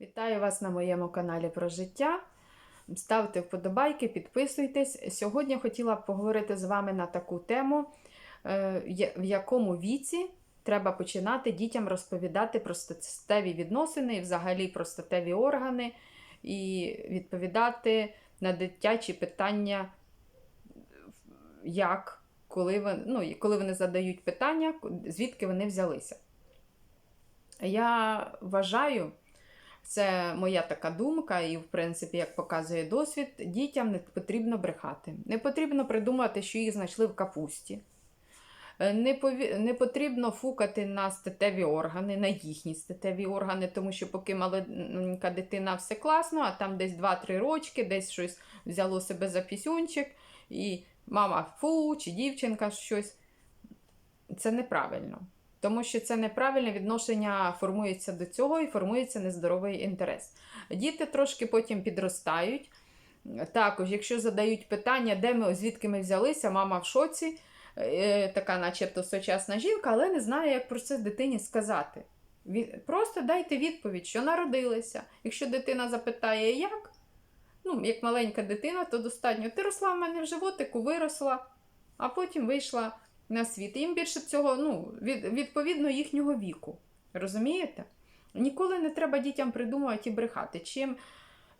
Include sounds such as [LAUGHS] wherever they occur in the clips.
Вітаю вас на моєму каналі про життя. Ставте вподобайки, підписуйтесь. Сьогодні хотіла б поговорити з вами на таку тему, е, в якому віці треба починати дітям розповідати про статеві відносини і взагалі про статеві органи, і відповідати на дитячі питання, як, коли вони, ну, коли вони задають питання, звідки вони взялися. Я вважаю, це моя така думка, і, в принципі, як показує досвід, дітям не потрібно брехати. Не потрібно придумати, що їх знайшли в капусті. Е, Не, пові... не потрібно фукати на статеві органи, на їхні статеві органи, тому що поки маленька дитина все класно, а там десь 2-3 рочки, десь щось взяло себе за пісюнчик, і мама фу, чи дівчинка щось. Це неправильно. Тому що це неправильне відношення формується до цього і формується нездоровий інтерес. Діти трошки потім підростають. Також, якщо задають питання, де ми, звідки ми взялися, мама в шоці, е, така, начебто, сучасна жінка, але не знає, як про це дитині сказати. Просто дайте відповідь, що народилися. Якщо дитина запитає, як, ну, як маленька дитина, то достатньо. Ти росла в мене в животику, виросла, а потім вийшла на світ. Їм більше цього, ну, від, відповідно їхнього віку. Розумієте? Ніколи не треба дітям придумувати і брехати. Чим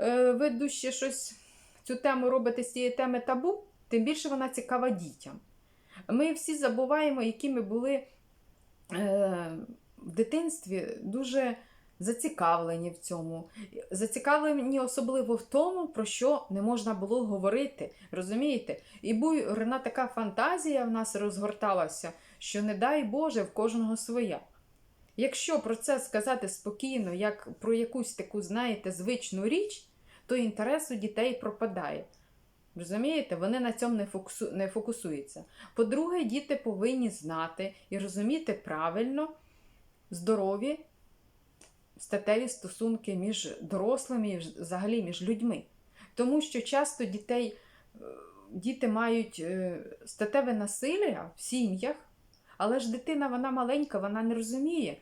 е, ви дужче щось цю тему робите з цієї теми табу, тим більше вона цікава дітям. Ми всі забуваємо, які ми були е, в дитинстві дуже зацікавлені в цьому. Зацікавлені особливо в тому, про що не можна було говорити. Розумієте? І буйна така фантазія в нас розгорталася, що не дай Боже в кожного своя. Якщо про це сказати спокійно, як про якусь таку, знаєте, звичну річ, то інтерес у дітей пропадає. Розумієте, вони на цьому не, фокусу... не фокусуються. По-друге, діти повинні знати і розуміти правильно здорові статеві стосунки між дорослими і взагалі між людьми. Тому що часто дітей, е, діти мають е, статеве насилля в сім'ях, але ж дитина вона маленька, вона не розуміє,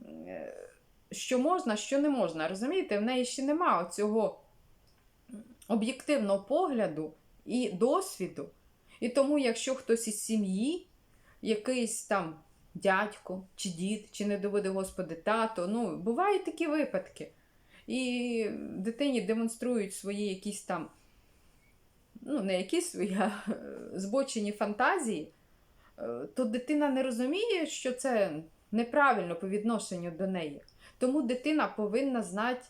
е, що можна, що не можна. Розумієте, в неї ще немає цього об'єктивного погляду і досвіду. І тому, якщо хтось із сім'ї, якийсь там дядько, чи дід, чи не доведе Господи тато, ну, бувають такі випадки. І дитині демонструють свої якісь там, ну, не якісь свої а [LAUGHS] збочені фантазії, е, то дитина не розуміє, що це неправильно по відношенню до неї. Тому дитина повинна знати,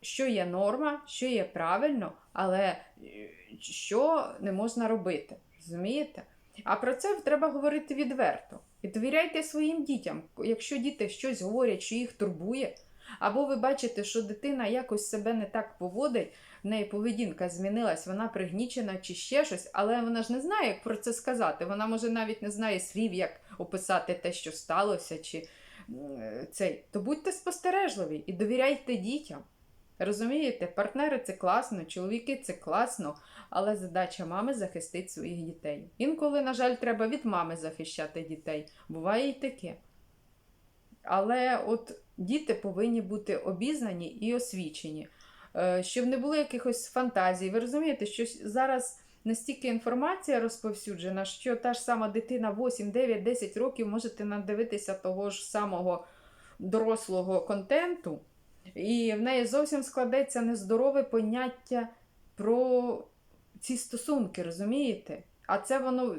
що є норма, що є правильно, але е, що не можна робити. Розумієте? А про це треба говорити відверто. І довіряйте своїм дітям. Якщо діти щось говорять, що їх турбує, або ви бачите, що дитина якось себе не так поводить, в неї поведінка змінилась, вона пригнічена чи ще щось, але вона ж не знає, як про це сказати. Вона може навіть не знає слів, як описати те, що сталося, чи цей. То будьте спостережливі і довіряйте дітям. Розумієте, партнери це класно, чоловіки це класно, але задача мами захистити своїх дітей. Інколи, на жаль, треба від мами захищати дітей. Буває і таке. Але от діти повинні бути обізнані і освічені, Е, щоб не було якихось фантазій. Ви розумієте, що зараз настільки інформація розповсюджена, що та ж сама дитина 8, 9, 10 років можете надивитися того ж самого дорослого контенту, і в неї зовсім складеться нездорове поняття про ці стосунки, розумієте? А це воно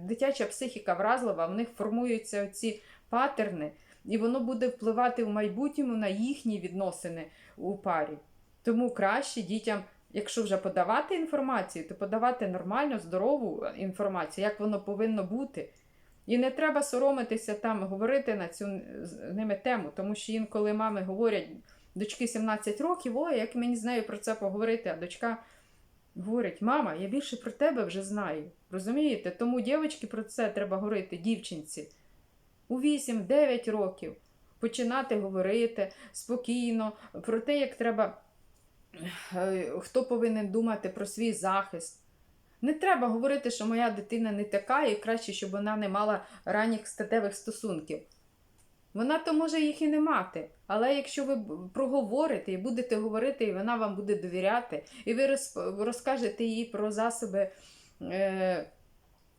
дитяча психіка вразлива, в них формуються ці патерни, і воно буде впливати в майбутньому на їхні відносини у парі. Тому краще дітям, якщо вже подавати інформацію, то подавати нормальну, здорову інформацію, як воно повинно бути. І не треба соромитися там, говорити на цю з ними тему, тому що інколи мами говорять, дочки 17 років, ой, як мені з нею про це поговорити, а дочка говорить: мама, я більше про тебе вже знаю. Розумієте? Тому дівчатки про це треба говорити, дівчинці. У 8-9 років починати говорити спокійно про те, як треба, е, хто повинен думати про свій захист. Не треба говорити, що моя дитина не така, і краще, щоб вона не мала ранніх статевих стосунків. Вона то може їх і не мати. Але якщо ви проговорите і будете говорити, і вона вам буде довіряти, і ви розкажете їй про засоби, е,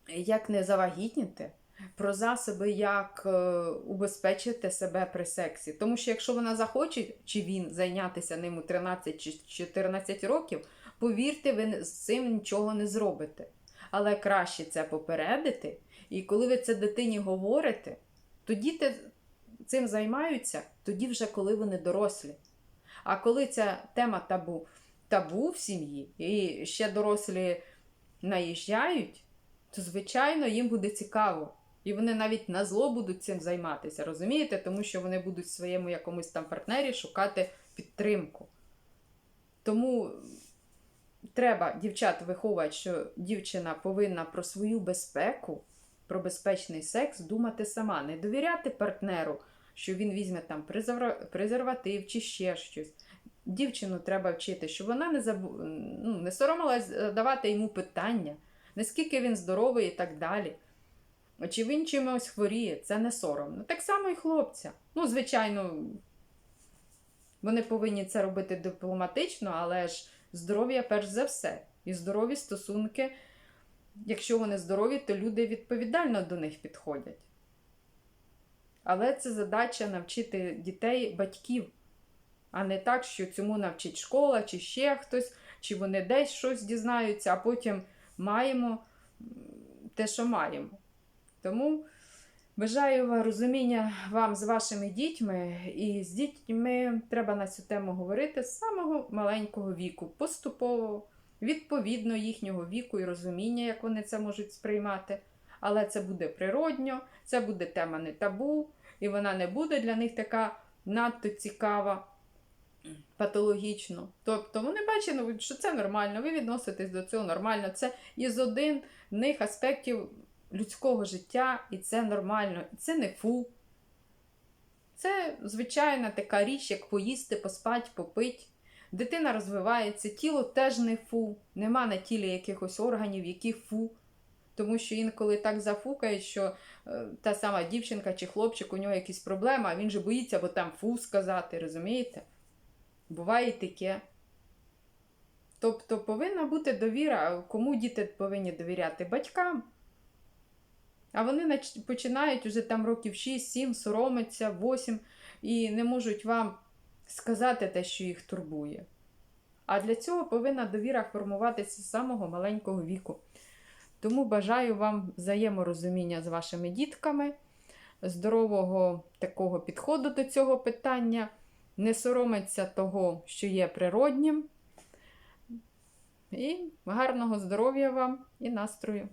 як не завагітніти, про засоби, як е, убезпечити себе при сексі. Тому що якщо вона захоче, чи він зайнятися ним у 13 чи 14 років, повірте, ви з цим нічого не зробите. Але краще це попередити. І коли ви це дитині говорите, то діти цим займаються тоді вже, коли вони дорослі. А коли ця тема табу, табу в сім'ї, і ще дорослі наїжджають, то, звичайно, їм буде цікаво. І вони навіть на зло будуть цим займатися, розумієте? Тому що вони будуть своєму якомусь там партнері шукати підтримку. Тому треба дівчат виховувати, що дівчина повинна про свою безпеку, про безпечний секс думати сама, не довіряти партнеру, що він візьме там презерватив чи ще щось. Дівчину треба вчити, щоб вона не забу... ну, не соромилась давати йому питання, наскільки він здоровий і так далі. Чи він чимось хворіє, це не соромно. Так само і хлопця. Ну, звичайно, вони повинні це робити дипломатично, але ж здоров'я перш за все. І здорові стосунки, якщо вони здорові, то люди відповідально до них підходять. Але це задача навчити дітей батьків, а не так, що цьому навчить школа, чи ще хтось, чи вони десь щось дізнаються, а потім маємо те, що маємо. Тому бажаю розуміння вам з вашими дітьми, і з дітьми треба на цю тему говорити з самого маленького віку, поступово, відповідно їхнього віку і розуміння, як вони це можуть сприймати. Але це буде природньо, це буде тема не табу, і вона не буде для них така надто цікава, патологічно. Тобто вони бачать, що це нормально, ви відноситесь до цього нормально. Це із один них аспектів людського життя, і це нормально. Це не фу. Це звичайна така річ, як поїсти, поспати, попити. Дитина розвивається, тіло теж не фу. Нема на тілі якихось органів, які фу. Тому що інколи так зафукає, що е, та сама дівчинка чи хлопчик, у нього якісь проблеми, а він же боїться, бо там фу сказати, розумієте? Буває і таке. Тобто повинна бути довіра. Кому діти повинні довіряти? Батькам. А вони починають уже там років 6-7, соромиться, 8 і не можуть вам сказати те, що їх турбує. А для цього повинна довіра формуватися з самого маленького віку. Тому бажаю вам взаєморозуміння з вашими дітками, здорового такого підходу до цього питання, не соромиться того, що є природнім. І гарного здоров'я вам і настрою!